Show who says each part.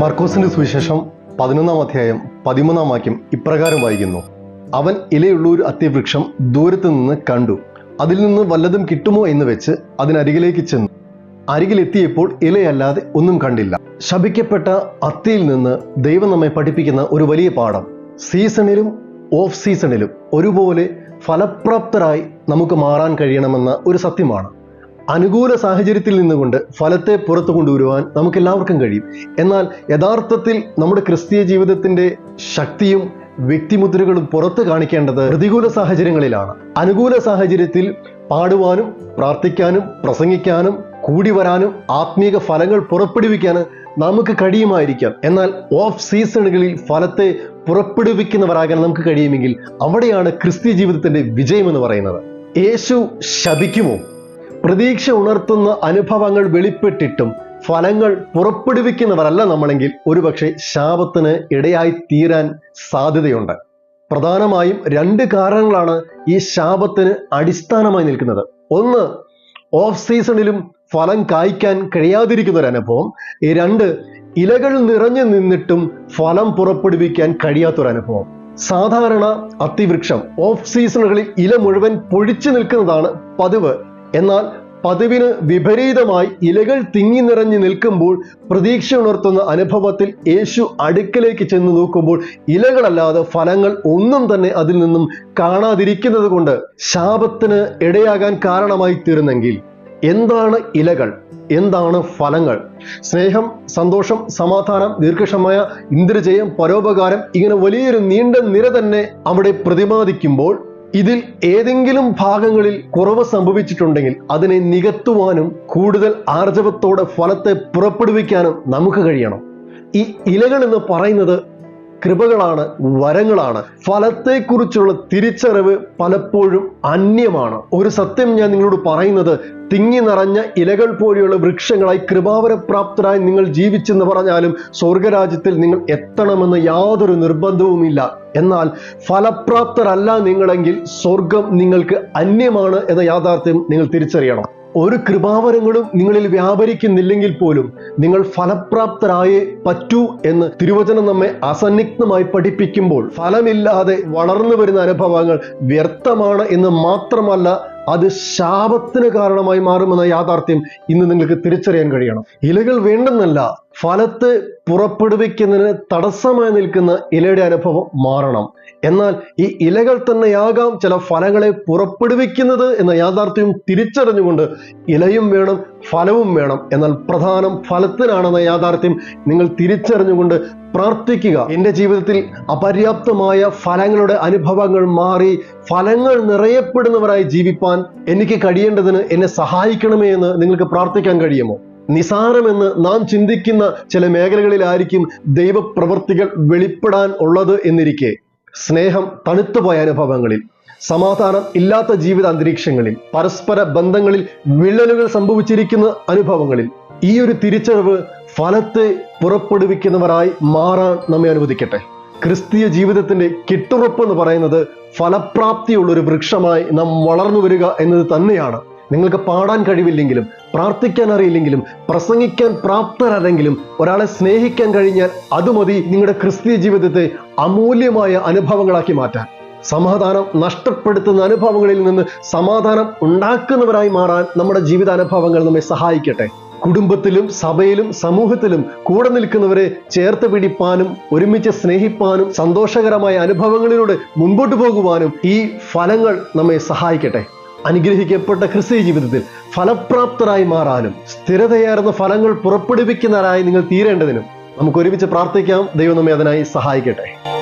Speaker 1: മർക്കോസിന്റെ സുവിശേഷം പതിനൊന്നാം അധ്യായം പതിമൂന്നാം വാക്യം ഇപ്രകാരം വായിക്കുന്നു. അവൻ ഇലയുള്ള ഒരു അത്യവൃക്ഷം ദൂരത്ത് നിന്ന് കണ്ടു. അതിൽ നിന്ന് വല്ലതും കിട്ടുമോ എന്ന് വെച്ച് അതിനരികിലേക്ക് ചെന്നു. അരികിലെത്തിയപ്പോൾ ഇലയല്ലാതെ ഒന്നും കണ്ടില്ല. ശപിക്കപ്പെട്ട അത്തിയിൽ നിന്ന് ദൈവം നമ്മെ പഠിപ്പിക്കുന്ന ഒരു വലിയ പാഠം. സീസണിലും ഓഫ് സീസണിലും ഒരുപോലെ ഫലപ്രാപ്തരായി നമുക്ക് മാറാൻ കഴിയണമെന്ന ഒരു സത്യമാണ്. അനുകൂല സാഹചര്യത്തിൽ നിന്നുകൊണ്ട് ഫലത്തെ പുറത്തു കൊണ്ടുവരുവാൻ നമുക്ക് എല്ലാവർക്കും കഴിയും. എന്നാൽ യഥാർത്ഥത്തിൽ നമ്മുടെ ക്രിസ്തീയ ജീവിതത്തിന്റെ ശക്തിയും വ്യക്തിമുദ്രകളും പുറത്ത് കാണിക്കേണ്ടത് പ്രതികൂല സാഹചര്യങ്ങളിലാണ്. അനുകൂല സാഹചര്യത്തിൽ പാടുവാനും പ്രാർത്ഥിക്കാനും പ്രസംഗിക്കാനും കൂടി വരാനും ആത്മീക ഫലങ്ങൾ പുറപ്പെടുവിക്കാനും നമുക്ക് കഴിയുമായിരിക്കാം. എന്നാൽ ഓഫ് സീസണുകളിൽ ഫലത്തെ പുറപ്പെടുവിക്കുന്നവരാകാൻ നമുക്ക് കഴിയുമെങ്കിൽ അവിടെയാണ് ക്രിസ്തീയ ജീവിതത്തിന്റെ വിജയം എന്ന് പറയുന്നത്. യേശു ശപിക്കുമോ? പ്രതീക്ഷ ഉണർത്തുന്ന അനുഭവങ്ങൾ വെളിപ്പെട്ടിട്ടും ഫലങ്ങൾ പുറപ്പെടുവിക്കുന്നവരല്ല നമ്മളെങ്കിൽ ഒരുപക്ഷെ ശാപത്തിന് ഇടയായി തീരാൻ സാധ്യതയുണ്ട്. പ്രധാനമായും രണ്ട് കാരണങ്ങളാണ് ഈ ശാപത്തിന് അടിസ്ഥാനമായി നിൽക്കുന്നത്. ഒന്ന് ഓഫ് സീസണിലും ഫലം കായ്ക്കാൻ കഴിയാതിരിക്കുന്ന ഒരു അനുഭവം. രണ്ട് ഇലകൾ നിറഞ്ഞു നിന്നിട്ടും ഫലം പുറപ്പെടുവിക്കാൻ കഴിയാത്തൊരു അനുഭവം. സാധാരണ അത്തിവൃക്ഷം ഓഫ് സീസണുകളിൽ ഇല മുഴുവൻ പൊഴിച്ചു നിൽക്കുന്നതാണ് പതിവ്. എന്നാൽ പതിവിന് വിപരീതമായി ഇലകൾ തിങ്ങി നിറഞ്ഞു നിൽക്കുമ്പോൾ പ്രതീക്ഷ ഉണർത്തുന്ന അനുഭവത്തിൽ യേശു അടുക്കലേക്ക് ചെന്ന് നോക്കുമ്പോൾ ഇലകളല്ലാതെ ഫലങ്ങൾ ഒന്നും തന്നെ അതിൽ നിന്നും കാണാതിരിക്കുന്നത് കൊണ്ട് ശാപത്തിന് ഇടയാകാൻ കാരണമായി തീരുന്നെങ്കിൽ എന്താണ് ഇലകൾ? എന്താണ് ഫലങ്ങൾ? സ്നേഹം സന്തോഷം സമാധാനം ദീർഘക്ഷമയ ഇന്ദ്രജയം പരോപകാരം ഇങ്ങനെ വലിയൊരു നീണ്ട നിര തന്നെ അവിടെ പ്രതിപാദിക്കുമ്പോൾ ഇതിൽ ഏതെങ്കിലും ഭാഗങ്ങളിൽ കുറവ് സംഭവിച്ചിട്ടുണ്ടെങ്കിൽ അതിനെ നികത്തുവാനും കൂടുതൽ ആർജവത്തോടെ ഫലത്തെ പുറപ്പെടുവിക്കാനും നമുക്ക് കഴിയണം. ഈ ഇലകൾ എന്ന് പറയുന്നത് കൃപകളാണ് വരങ്ങളാണ്. ഫലത്തെക്കുറിച്ചുള്ള തിരിച്ചറിവ് പലപ്പോഴും അന്യമാണ്. ഒരു സത്യം ഞാൻ നിങ്ങളോട് പറയുന്നത് തിങ്ങി നിറഞ്ഞ ഇലകൾ പോലെയുള്ള വൃക്ഷങ്ങളായി കൃപാവരപ്രാപ്തരായി നിങ്ങൾ ജീവിച്ചെന്ന് പറഞ്ഞാലും സ്വർഗരാജ്യത്തിൽ നിങ്ങൾ എത്തണമെന്ന് യാതൊരു നിർബന്ധവുമില്ല. എന്നാൽ ഫലപ്രാപ്തരല്ല നിങ്ങളെങ്കിൽ സ്വർഗം നിങ്ങൾക്ക് അന്യമാണ് എന്ന യാഥാർത്ഥ്യം നിങ്ങൾ തിരിച്ചറിയണം. ഒരു കൃപാവരങ്ങളും നിങ്ങളിൽ വ്യാപരിക്കുന്നില്ലെങ്കിൽ പോലും നിങ്ങൾ ഫലപ്രാപ്തരായേ പറ്റൂ എന്ന് തിരുവചനം നമ്മെ അസന്നിഗ്ധമായി പഠിപ്പിക്കുമ്പോൾ ഫലമില്ലാതെ വളർന്നു വരുന്ന അനുഭവങ്ങൾ വ്യർത്ഥമാണ് എന്ന് മാത്രമല്ല അത് ശാപത്തിന് കാരണമായി മാറുമെന്ന യാഥാർത്ഥ്യം ഇന്ന് നിങ്ങൾക്ക് തിരിച്ചറിയാൻ കഴിയണം. ഇലകൾ വേണ്ടെന്നല്ല ഫലത്തെ പുറപ്പെടുവിക്കുന്നതിന് തടസ്സമായി നിൽക്കുന്ന ഇലയുടെ അനുഭവം മാറണം. എന്നാൽ ഈ ഇലകൾ തന്നെയാകാം ചില ഫലങ്ങളെ പുറപ്പെടുവിക്കുന്നത് എന്ന യാഥാർത്ഥ്യം തിരിച്ചറിഞ്ഞുകൊണ്ട് ഇലയും വേണം ഫലവും വേണം. എന്നാൽ പ്രധാനം ഫലത്തിനാണെന്ന യാഥാർത്ഥ്യം നിങ്ങൾ തിരിച്ചറിഞ്ഞുകൊണ്ട് പ്രാർത്ഥിക്കുക. എന്റെ ജീവിതത്തിൽ അപര്യാപ്തമായ ഫലങ്ങളുടെ അനുഭവങ്ങൾ മാറി ഫലങ്ങൾ നിറയപ്പെടുന്നവരായി ജീവിപ്പാൻ എനിക്ക് കഴിയേണ്ടതിന് എന്നെ സഹായിക്കണമേ എന്ന് നിങ്ങൾക്ക് പ്രാർത്ഥിക്കാൻ കഴിയുമോ? നിസാരമെന്ന് നാം ചിന്തിക്കുന്ന ചില മേഖലകളിലായിരിക്കും ദൈവപ്രവർത്തികൾ വെളിപ്പെടാൻ ഉള്ളത് എന്നിരിക്കെ. സ്നേഹം തണുത്തുപോയ അനുഭവങ്ങളിൽ സമാധാനം ഇല്ലാത്ത ജീവിത അന്തരീക്ഷങ്ങളിൽ പരസ്പര ബന്ധങ്ങളിൽ വിള്ളലുകൾ സംഭവിച്ചിരിക്കുന്ന അനുഭവങ്ങളിൽ ഈ ഒരു തിരിച്ചറിവ് ഫലത്തെ പുറപ്പെടുവിക്കുന്നവരായി മാറാൻ നമ്മെ അനുവദിക്കട്ടെ. ക്രിസ്തീയ ജീവിതത്തിന്റെ കിട്ടുറപ്പ് എന്ന് പറയുന്നത് ഫലപ്രാപ്തിയുള്ള ഒരു വൃക്ഷമായി നാം വളർന്നു വരിക എന്നത് തന്നെയാണ്. നിങ്ങൾക്ക് പാടാൻ കഴിവില്ലെങ്കിലും പ്രാർത്ഥിക്കാൻ അറിയില്ലെങ്കിലും പ്രസംഗിക്കാൻ പ്രാപ്തരല്ലെങ്കിലും ഒരാളെ സ്നേഹിക്കാൻ കഴിഞ്ഞാൽ അത് മതി നിങ്ങളുടെ ക്രിസ്തീയ ജീവിതത്തെ അമൂല്യമായ അനുഭവങ്ങളാക്കി മാറ്റാൻ. സമാധാനം നഷ്ടപ്പെടുത്തുന്ന അനുഭവങ്ങളിൽ നിന്ന് സമാധാനം ഉണ്ടാക്കുന്നവരായി മാറാൻ നമ്മുടെ ജീവിതാനുഭവങ്ങൾ നമ്മെ സഹായിക്കട്ടെ. കുടുംബത്തിലും സഭയിലും സമൂഹത്തിലും കൂടെ നിൽക്കുന്നവരെ ചേർത്ത് പിടിപ്പാനും ഒരുമിച്ച് സ്നേഹിപ്പാനും സന്തോഷകരമായ അനുഭവങ്ങളിലൂടെ മുൻപോട്ട് പോകുവാനും ഈ ഫലങ്ങൾ നമ്മെ സഹായിക്കട്ടെ. അനുഗ്രഹിക്കപ്പെട്ട ക്രിസ്തീയ ജീവിതത്തിൽ ഫലപ്രാപ്തരായി മാറാനും സ്ഥിരതയാർന്ന ഫലങ്ങൾ പുറപ്പെടുവിക്കുന്നവരായി നിങ്ങൾ തീരേണ്ടതിനും നമുക്ക് ഒരുമിച്ച് പ്രാർത്ഥിക്കാം. ദൈവം നമ്മെ അതിനായി സഹായിക്കട്ടെ.